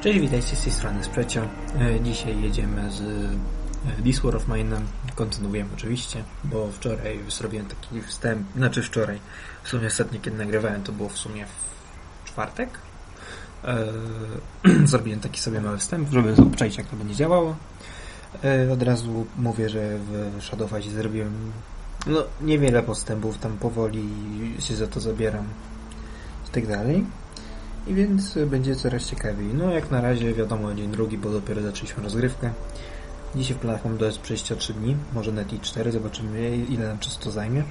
Cześć, witajcie z tej strony Sprecio. E, Dzisiaj jedziemy z e, This War of Mine. Kontynuujemy oczywiście, bo wczoraj zrobiłem taki wstęp, znaczy wczoraj, w sumie ostatnio kiedy nagrywałem, to było w sumie w czwartek. E, Zrobiłem taki sobie mały wstęp, żeby obczaić jak to będzie działało. Od razu mówię, że w Shadowfight zrobiłem no, niewiele postępów, tam powoli się za to zabieram i tak dalej. I więc będzie coraz ciekawiej. No jak na razie wiadomo dzień drugi, bo dopiero zaczęliśmy rozgrywkę. Dzisiaj w planach mam do przejścia 3 dni, może net i 4, zobaczymy ile nam czasu to zajmie.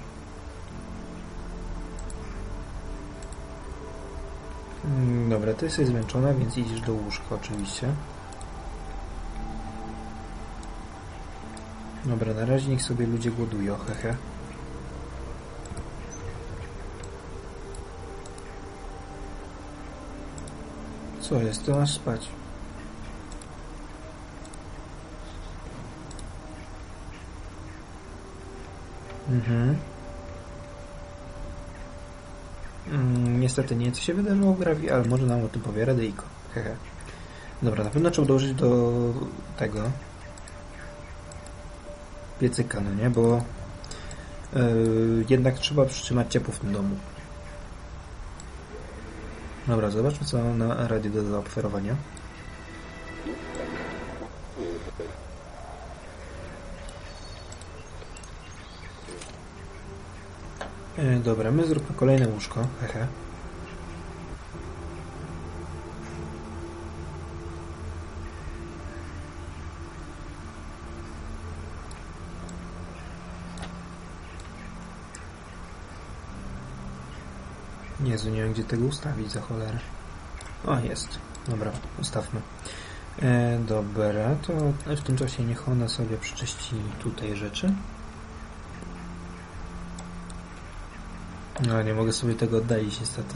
Mm, Dobra, ty jesteś zmęczona, więc idziesz do łóżka oczywiście. Dobra, na razie niech sobie ludzie głodują, hehe. Co jest? To masz spać. Mhm. Mm, niestety nie co się wydarzyło w Gravi, ale może nam o tym powie Radyjko. Hehe. Dobra, na pewno trzeba dołożyć do tego piecyka, no nie? Bo yy, jednak trzeba przytrzymać ciepło w tym domu. Dobra, zobaczmy co na radio do zaoferowania. E, dobra, my zróbmy kolejne łóżko, hehe. Jezu, nie wiem gdzie tego ustawić za cholerę. O, jest. Dobra, ustawmy. E, dobra, to w tym czasie niech ona sobie przeczyści tutaj rzeczy. No, nie mogę sobie tego oddalić niestety.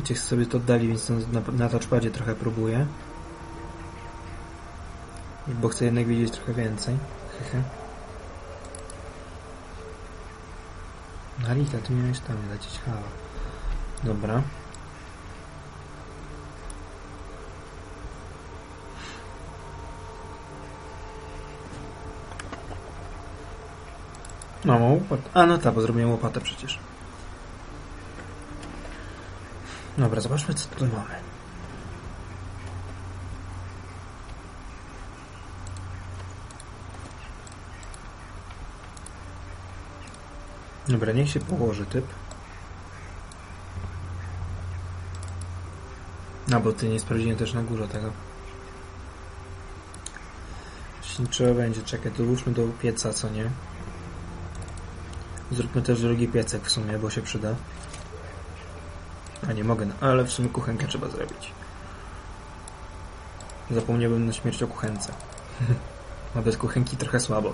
Wiecie, sobie to oddali, więc na, na touchpadzie trochę próbuję. Bo chcę jednak widzieć trochę więcej. Hehe. Narita, ty miałeś tam lecieć, halo. Dobra. No, łopatę. A no tak, bo zrobiłem łopatę przecież. Dobra, zobaczmy co tu mamy. Dobra, niech się położy typ. No bo ty nie sprawdziłem też na górze tego. Jeśli trzeba będzie, czekać, dołóżmy do pieca, co nie? Zróbmy też drugi piecek w sumie, bo się przyda. A nie mogę, no, ale w sumie kuchenkę trzeba zrobić. Zapomniałbym na śmierć o kuchence. A bez kuchenki trochę słabo.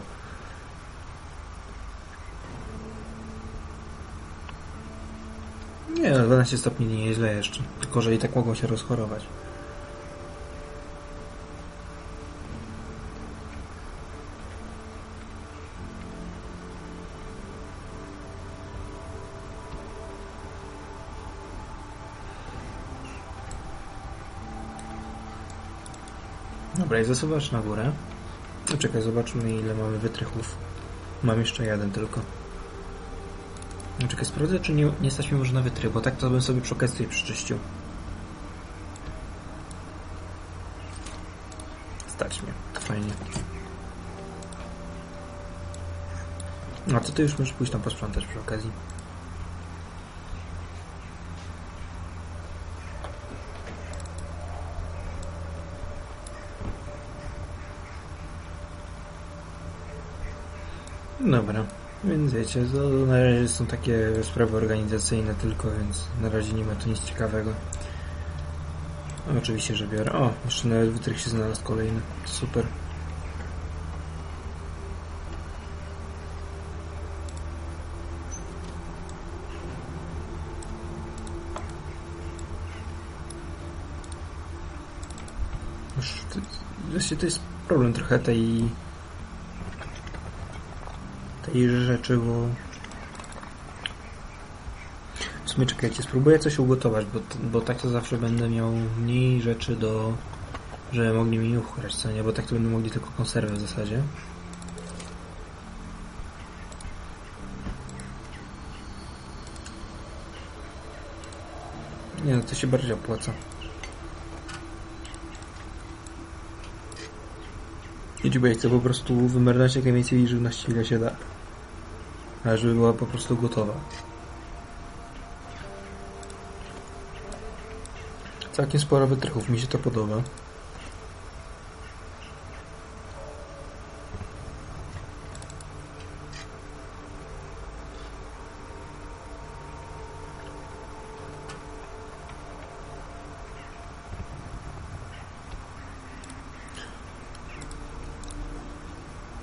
Nie, no 12 stopni nie jest źle jeszcze. Tylko, że i tak mogą się rozchorować. Dobra, i zasuwasz na górę. No czekaj, zobaczmy ile mamy wytrychów. Mam jeszcze jeden tylko. No czekaj, sprawdzę czy nie, nie stać mi może na wytrych, bo tak to bym sobie przy okazji tutaj przyczyścił. Stać mnie, fajnie. No to ty już możesz pójść tam posprzątać przy okazji. Dobra, więc wiecie, to na razie są takie sprawy organizacyjne tylko, więc na razie nie ma tu nic ciekawego. Oczywiście, że biorę. O, jeszcze nawet wytrych się znalazł kolejny. Super. Właśnie to jest problem trochę tej tej rzeczy, bo w sumie czekajcie, spróbuję coś ugotować, bo, bo tak to zawsze będę miał mniej rzeczy do żeby mogli mi uchrać, co nie? Bo tak to będą mogli tylko konserwę w zasadzie. Nie no, to się bardziej opłaca. Liczbę chcę po prostu wymarnować jak najwięcej żywności ile się da. Ale żeby była po prostu gotowa. Całkiem sporo wytrychów, mi się to podoba.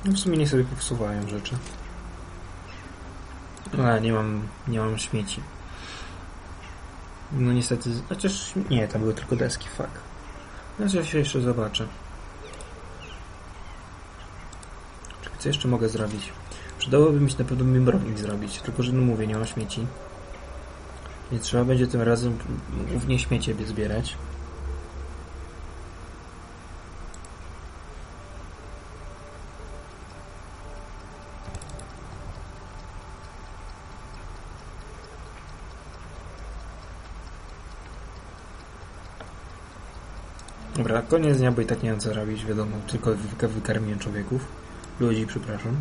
No w sumie nie sobie popsuwają rzeczy. No, nie mam, nie mam śmieci. No niestety, chociaż nie, tam były tylko deski, fuck. Ja się jeszcze zobaczę. Czekaj, co jeszcze mogę zrobić? Przydałoby mi się na pewno membrownik zrobić, tylko że no mówię, nie mam śmieci. Więc trzeba będzie tym razem głównie śmiecie zbierać. Dobra, koniec dnia, bo i tak nie mam co robić, wiadomo, tylko wy- wykarmiłem człowieków. Ludzi, przepraszam.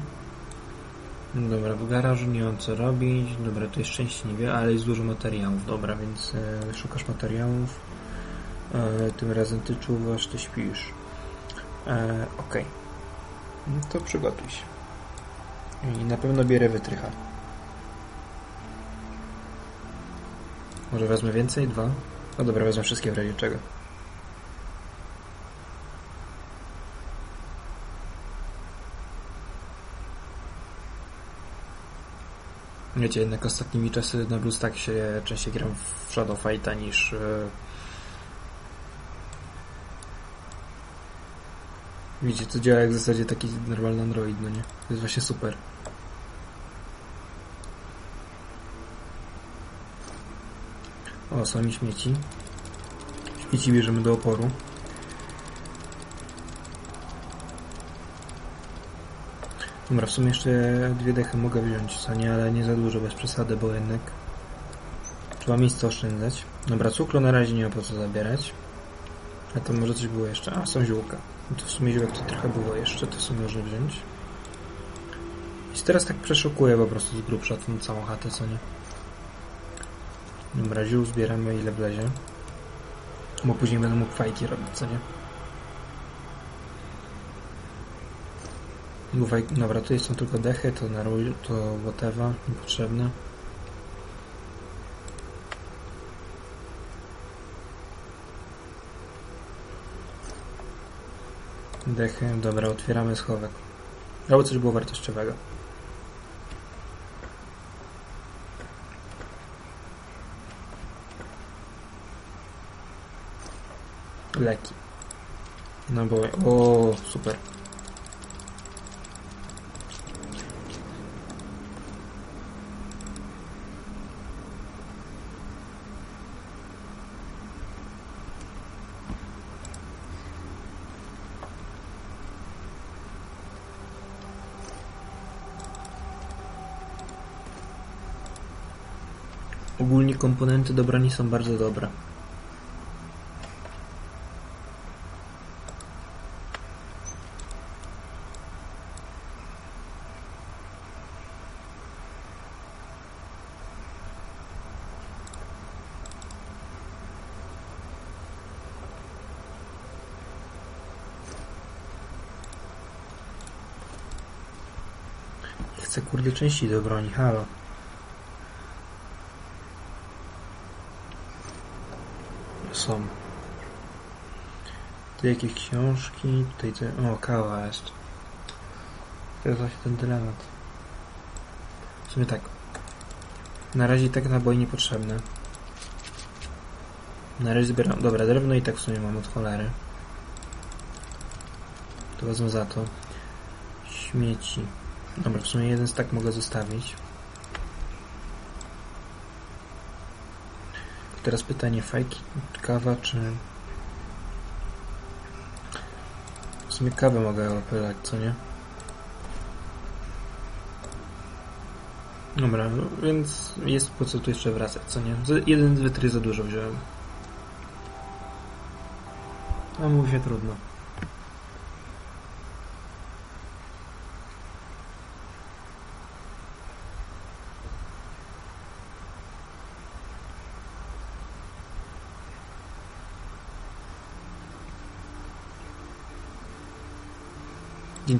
Dobra, w garażu nie mam co robić. Dobra, tu jeszcze szczęście nie wie, ale jest dużo materiałów. Dobra, więc e, szukasz materiałów. E, tym razem ty czuwasz, ty śpisz. E, Okej. No to przygotuj się. I na pewno bierę wytrycha. Może wezmę więcej? Dwa? No dobra, wezmę wszystkie w razie czego. Wiecie, jednak ostatnimi czasy na BlueStack częściej gram w Shadow Fighta niż... e, Widzicie, to działa jak w zasadzie taki normalny Android, no nie? To jest właśnie super. O, są mi śmieci. Śmieci bierzemy do oporu. Dobra, w sumie jeszcze dwie dechy mogę wziąć, co nie, ale nie za dużo, bez przesady, bo jednak trzeba miejsce oszczędzać. Dobra, cukru na razie nie ma po co zabierać. A to może coś było jeszcze. A, są ziółka. No to w sumie ziółek to trochę było jeszcze, to sobie można wziąć. I teraz tak przeszukuję po prostu z grubsza tą całą chatę, co nie. Dobra, ziół zbieramy ile wlezie. Bo później będę mógł fajki robić, co nie? Główaj, dobra, tutaj są tylko dechy, to na rój, to whatever, niepotrzebne. Dechy, dobra, otwieramy schowek. Albo coś było wartościowego. Leki. No bo, o, super. Ogólnie komponenty do broni są bardzo dobre. Chcę kurde części do broni, halo. Są. Tu jakieś książki, tutaj co... O, kawa jest. To jest właśnie ten dylemat. W sumie tak. Na razie tak naboi niepotrzebne. Na razie zbieram... Dobra, drewno i tak w sumie mam od cholery. To wezmę za to. Śmieci. Dobra, w sumie jeden tak mogę zostawić. Teraz pytanie, fajki, kawa czy... W sumie kawę mogę opylać, co nie? Dobra, no więc jest po co tu jeszcze wracać, co nie? Jeden wytry za dużo wziąłem. A mówi się trudno.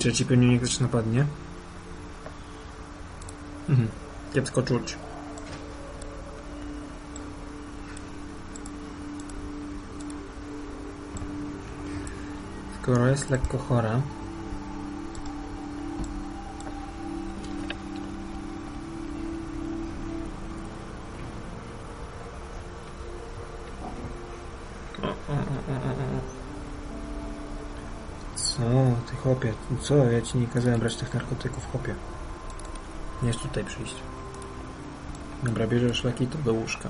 Dzień trzeci pewnie niech też napadnie. Mhm. Kiepsko czuć. Skoro jest lekko chora, chłopie, co? Ja ci nie kazałem brać tych narkotyków, chłopie. Jest tutaj przyjść. Dobra, bierzesz leki, to do łóżka.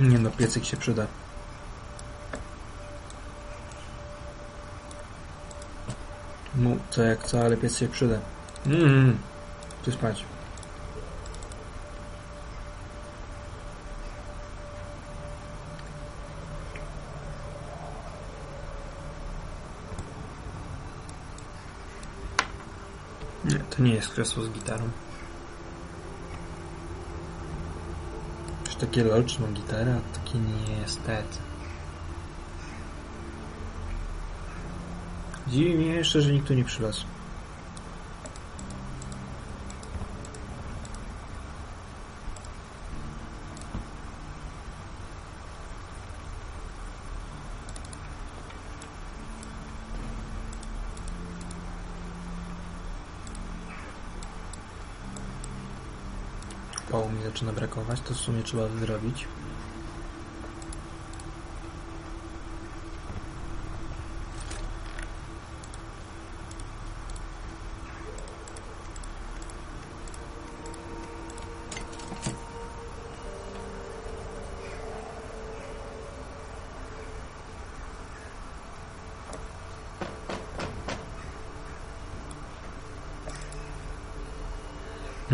Nie no, piecyk się przyda. No, co jak co, ale piec się przyda. Mmm, tu spać. Nie, to nie jest krzesło z gitarą. Już takie lol, czy a takie nie jest tec. Dziwi mnie jeszcze, że nikt tu nie przylazł. Pału mi zaczyna brakować, to w sumie trzeba zrobić.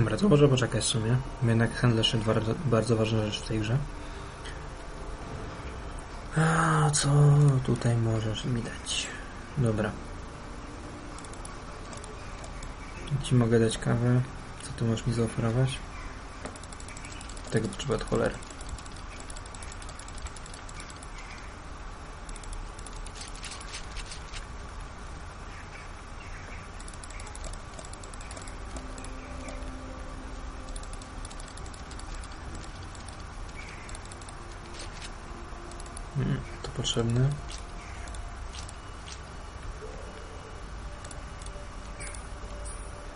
Dobra, to może poczekać w sumie. Jednak handlarz jest bardzo, bardzo ważna rzecz w tej grze. A co tutaj możesz mi dać? Dobra. Ci mogę dać kawę. Co ty możesz mi zaoferować? Tego potrzeba od cholery. Mm, To potrzebne.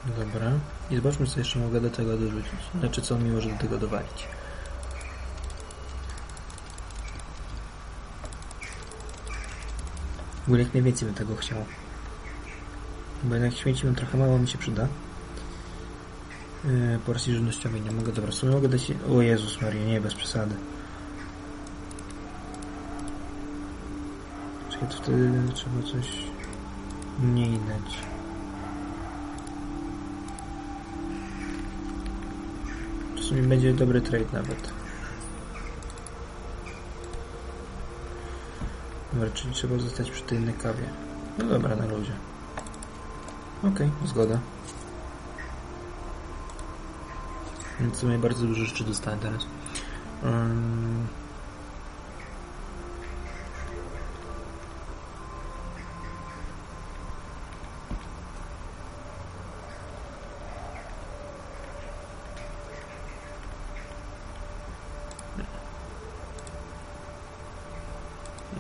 Dobra. I zobaczmy, co jeszcze mogę do tego dorzucić. Znaczy, co mi może do tego dowalić. W ogóle jak najwięcej bym tego chciał. Bo jednak śmieci mam trochę mało, mi się przyda. Yy, porcji żywnościowej nie mogę. Dobra, w mogę dać... O Jezus Maria, nie, bez przesady. Wtedy trzeba coś mniej dać. W sumie będzie dobry trade nawet. Dobra, czyli trzeba zostać przy tej kawie. No dobra, na luzie. Okej, zgoda. Więc w sumie bardzo dużo rzeczy dostałem teraz. Ym,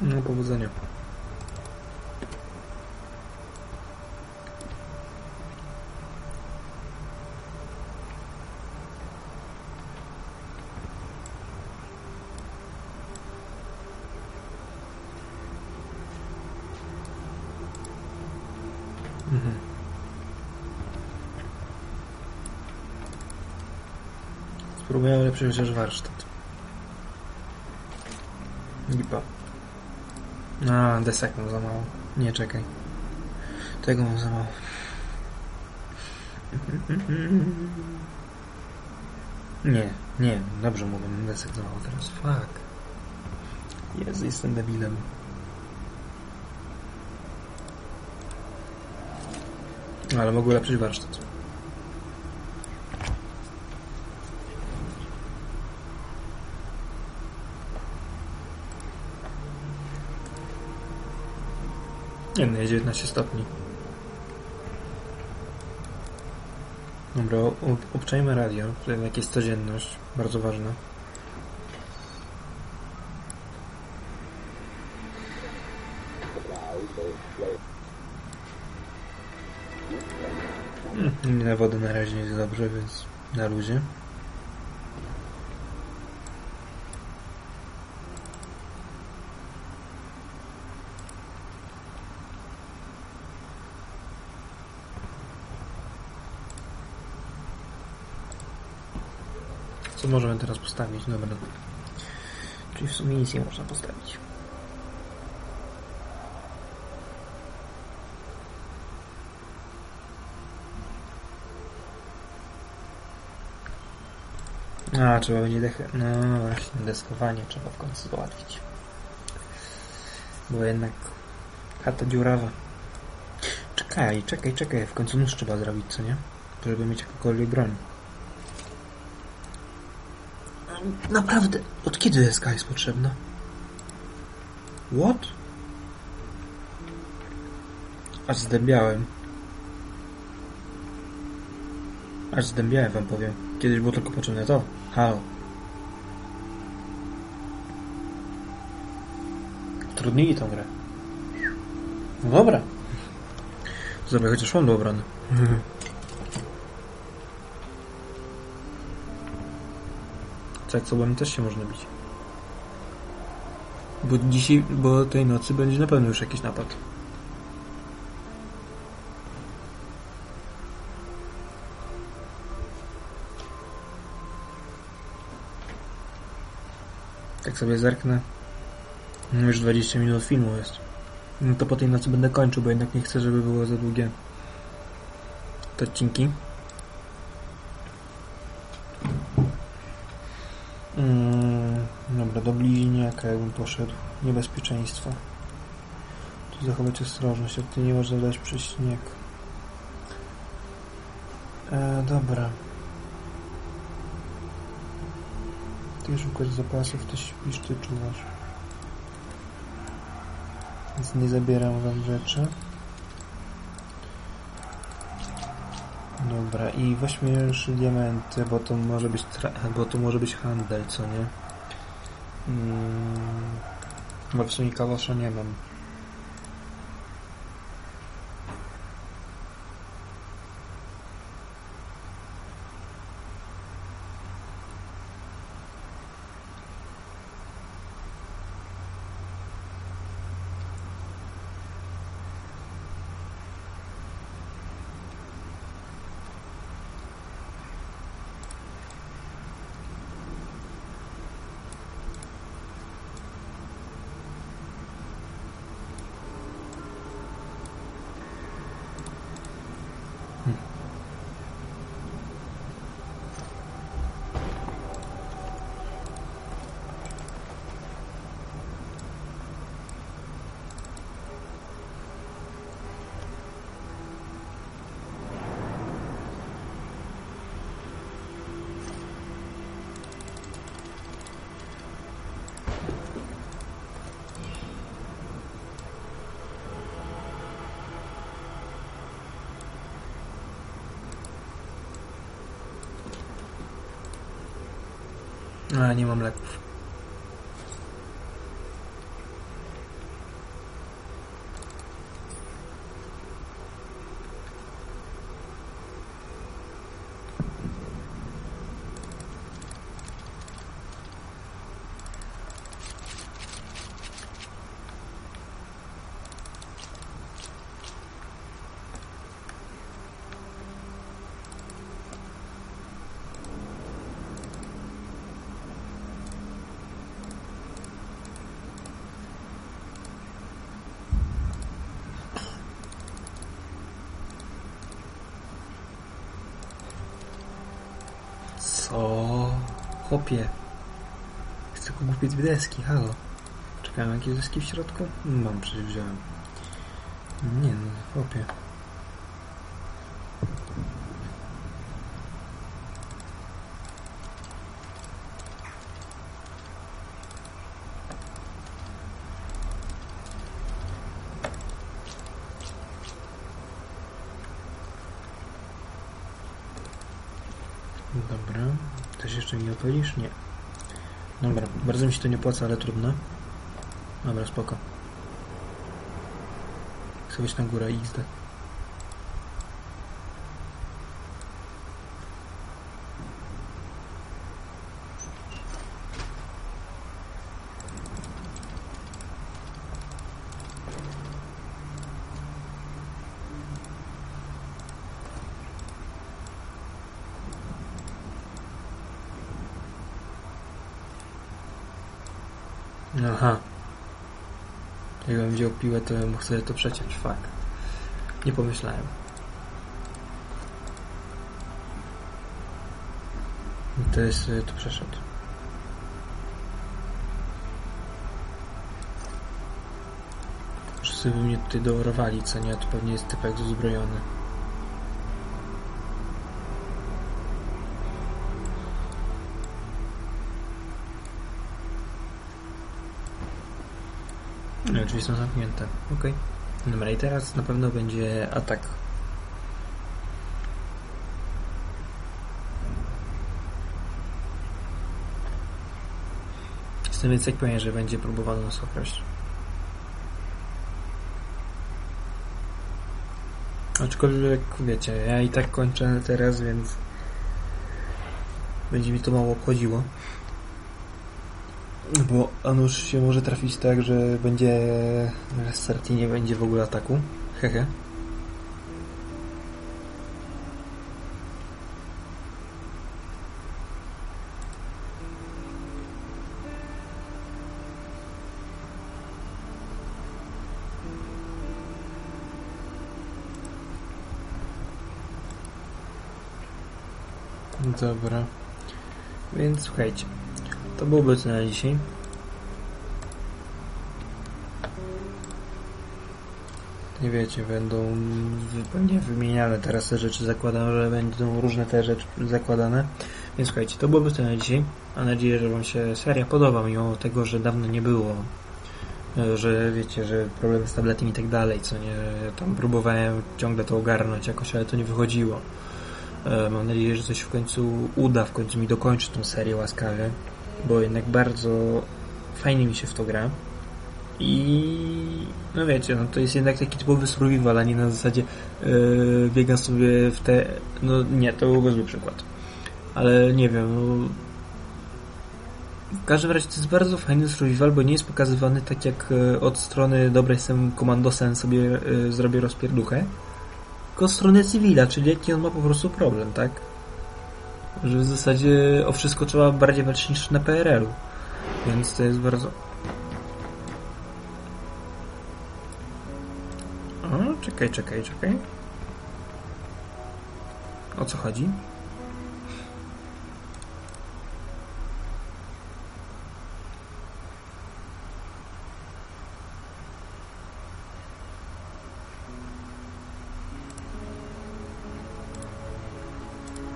No, powodzenia. Mhm. Chociaż warsztat. Lipa. A, desek mam za mało. Nie, czekaj. Tego mam za mało. Nie, nie, dobrze mówię, desek za mało teraz. Fuck. Jezu, jestem debilem. Ale mogę ulepszyć warsztat. Nie no, jest 19 stopni. Dobra, obczajmy radio, to jednak jest codzienność, bardzo ważna. Hmm, na wodę na razie jest dobrze, więc na luzie. Co możemy teraz postawić? Dobra. Czyli w sumie nic nie można postawić. A, trzeba będzie dech... No właśnie, deskowanie trzeba w końcu załatwić. Bo jednak chata dziurawa. Czekaj, czekaj, czekaj, w końcu nóż trzeba zrobić, co nie? Żeby mieć jakąkolwiek broń. Naprawdę, od kiedy deska jest potrzebna? What? Aż zdębiałem. Aż zdębiałem wam powiem. Kiedyś było tylko potrzebne to. Halo. Trudnili tą grę. No dobra. Zrobię chociaż mam do obrony. Tak, sobą też się można bić. Bo dzisiaj, bo tej nocy będzie na pewno już jakiś napad. Tak sobie zerknę. No Już 20 minut filmu jest. No to po tej nocy będę kończył, bo jednak nie chcę, żeby było za długie te odcinki. Bliźniaka jakbym poszedł. Niebezpieczeństwo. Tu zachować ostrożność, jak ty nie można dać przez śnieg. E, dobra. Ty szukasz zapasów, ty śpisz, ty czuwasz. Więc nie zabieram wam rzeczy. Dobra, i weźmy już diamenty, bo to może być bo to może być handel, co nie? Mm, bo w sumie kałosza nie mam. A, nie mam leków. Chopie. Chcę kupić deski, halo. Czekałem jakieś deski w środku? Mam, przecież wziąłem. Nie no, chłopie. Dobra. Coś jeszcze mi opowiesz? Nie. Dobra, bardzo mi się to nie płaca, ale trudno. Dobra, spoko. Chcę być na górę XD. Aha. Jakbym wziął piłę, to bym mógł to przeciąć. Fuck. Nie pomyślałem. To jest y, tu przeszedł. Wszyscy by mnie tutaj doorowali, co nie? To pewnie jest typek uzbrojony. No, drzwi są zamknięte. Okej. Dobra, i teraz na pewno będzie atak. Jestem więc jak pewien, że będzie próbowano nas okraść. Aczkolwiek, wiecie, ja i tak kończę teraz, więc będzie mi to mało obchodziło. Bo a nuż się może trafić tak, że będzie restart i nie będzie w ogóle ataku. Hehe. Dobra. Więc słuchajcie. To byłoby to na dzisiaj. Nie wiecie, będą pewnie wymieniane teraz te rzeczy. Zakładam, że będą różne te rzeczy zakładane. Więc słuchajcie, to byłoby to na dzisiaj. Mam nadzieję, że Wam się seria podoba, mimo tego, że dawno nie było. e, Że wiecie, że problemy z tabletem i tak dalej, co nie. Tam próbowałem ciągle to ogarnąć jakoś, ale to nie wychodziło. E, Mam nadzieję, że coś w końcu uda, w końcu mi dokończy tą serię łaskawie bo jednak bardzo fajnie mi się w to gra. I no wiecie, no to jest jednak taki typowy survival, a nie na zasadzie yy, biegam sobie w te. No nie, to byłby zły przykład. Ale nie wiem, no, w każdym razie to jest bardzo fajny survival, bo nie jest pokazywany tak jak e, od strony dobra jestem komandosem sobie e, zrobię rozpierduchę, tylko od strony cywila, czyli jaki on ma po prostu problem, tak? Że w zasadzie o wszystko trzeba bardziej walczyć niż na PRL-u. Więc to jest bardzo... O, czekaj, czekaj, czekaj. O co chodzi?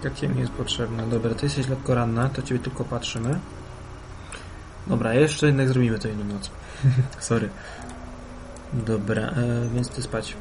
Jakie mi jest potrzebne? Dobra, ty jesteś lekko ranna, to ciebie tylko patrzymy. Dobra, jeszcze jednak zrobimy to inną noc. Sorry. Dobra, e, więc ty spać.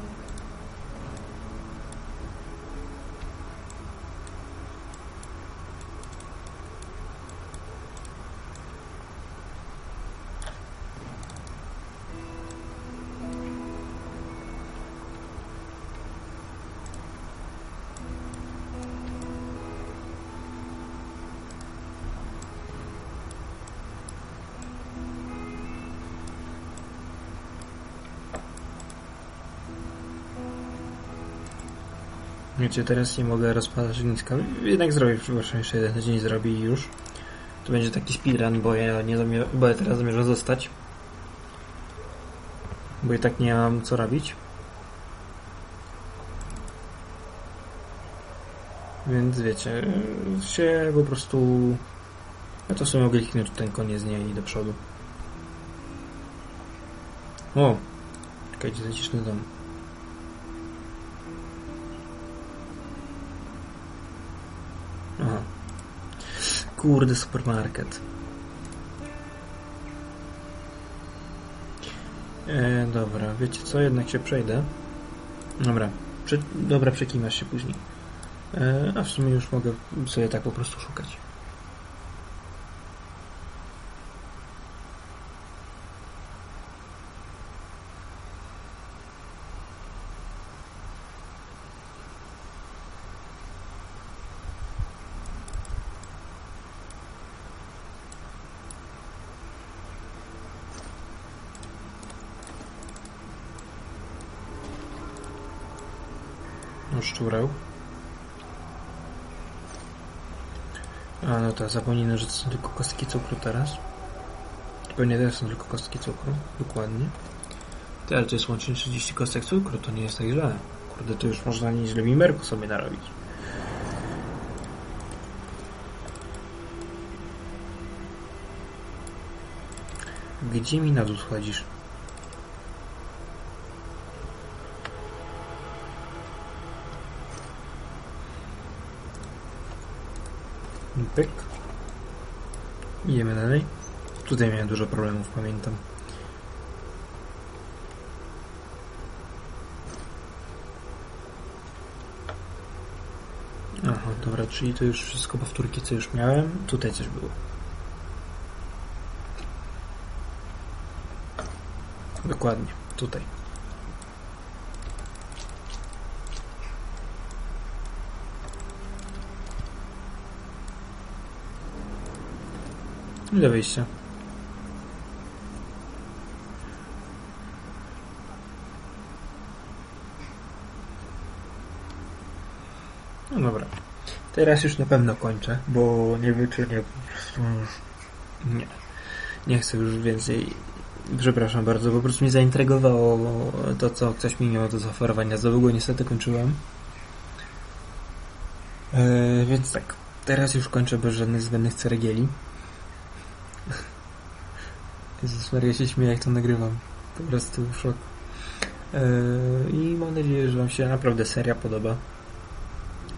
Wiecie, teraz nie mogę rozpadać ogniska. Jednak zrobię, przepraszam, jeszcze jeden dzień zrobi i już. To będzie taki speedrun, bo ja nie zamier- bo ja teraz zamierzam zostać. Bo i tak nie mam co robić. Więc wiecie, się po prostu Ja to sobie mogę kliknąć ten koniec dnia i do przodu. O! Czekajcie, zaciszny dom. Kurde, supermarket. E, dobra, wiecie co, jednak się przejdę. Dobra, prze, dobra, przekimasz się później. E, a w sumie już mogę sobie tak po prostu szukać. No, szczureł. A no tak, zapomniałem, że to są tylko kostki cukru teraz. Pewnie teraz są tylko kostki cukru, dokładnie. Ty, ale to jest łącznie 30 kostek cukru, to nie jest tak źle. Kurde, to już można nieźle mimerku sobie narobić. Gdzie mi na dół schodzisz? Pyk. Idziemy dalej. Tutaj miałem dużo problemów, pamiętam. Aha, dobra, czyli to już wszystko powtórki, co już miałem. Tutaj coś było. Dokładnie, tutaj. I do wyjścia. No dobra. Teraz już na pewno kończę, bo nie wyczynię. Nie. Nie chcę już więcej... Przepraszam bardzo, po prostu mnie zaintrygowało to, co ktoś mi miał do zaoferowania. Za długo niestety kończyłem. Yy, więc tak, teraz już kończę bez żadnych zbędnych ceregieli. Jezus Maria, się śmieję jak to nagrywam. Po prostu szok. Yy, I mam nadzieję, że Wam się naprawdę seria podoba.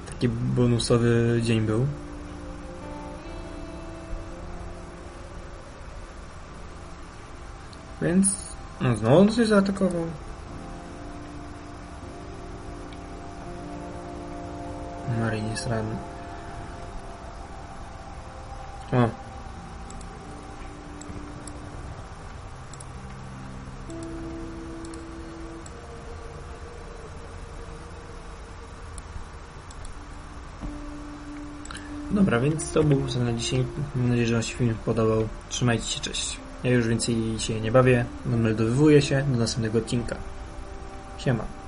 Taki bonusowy dzień był. Więc... No znowu on coś zaatakował. Marin jest ranny. Więc to był na dzisiaj. Mam nadzieję, że Wam się film podobał. Trzymajcie się, cześć. Ja już więcej się nie bawię, nameldowywuję się do następnego odcinka. Siema.